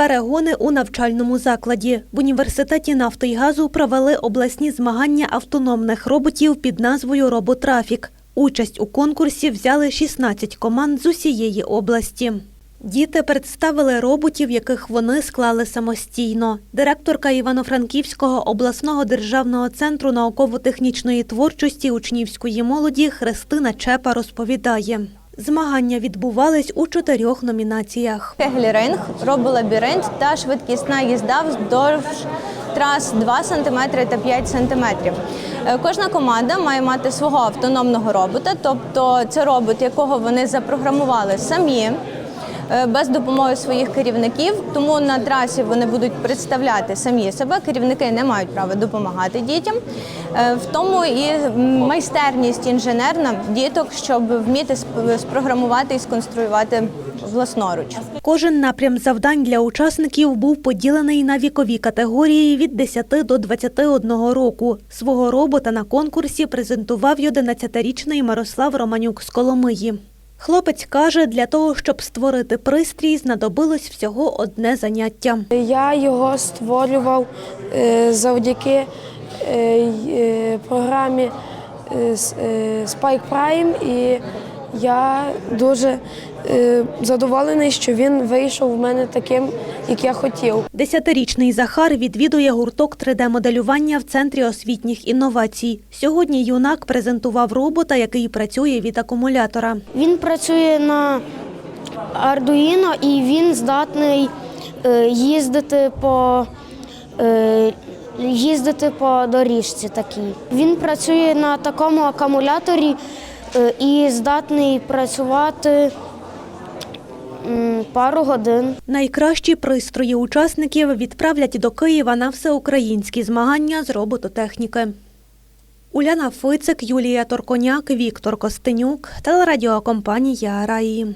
Перегони у навчальному закладі. В університеті нафти й газу провели обласні змагання автономних роботів під назвою Роботрафік. Участь у конкурсі взяли 16 команд з усієї області. Діти представили роботів, яких вони склали самостійно. Директорка Івано-Франківського обласного державного центру науково-технічної творчості учнівської молоді Христина Чепа розповідає. Змагання відбувались у чотирьох номінаціях. Кеглі-ринг, роболабіринт та швидкісна їзда вздовж трас 2 см та 5 см. Е, Кожна команда має мати свого автономного робота, тобто це робот, якого вони запрограмували самі. Е, Без допомоги своїх керівників, тому на трасі вони будуть представляти самі себе. Керівники не мають права допомагати дітям. Е, В тому і майстерність інженерна діток, щоб вміти спрограмувати і сконструювати власноруч. Кожен напрям завдань для учасників був поділений на вікові категорії від 10 до 21 року. Свого робота на конкурсі презентував й 11-річний Мирослав Романюк з Коломиї. Хлопець каже, для того, щоб створити пристрій, знадобилось всього одне заняття. Я його створював е, завдяки е, е, програмі Spike Prime і я дуже е, задоволений, що він вийшов в мене таким, як я хотів. Десятирічний Захар відвідує гурток 3D-моделювання в Центрі освітніх інновацій. Сьогодні юнак презентував робота, який працює від акумулятора. Він працює на Arduino і він здатний е, їздити по, е, їздити по доріжці такій. Він працює на такому акумуляторі і здатний працювати пару годин. Найкращі пристрої учасників відправлять до Києва на всеукраїнські змагання з робототехніки. Уляна Фицик, Юлія Торконяк, Віктор Костенюк, телерадіокомпанія Раї.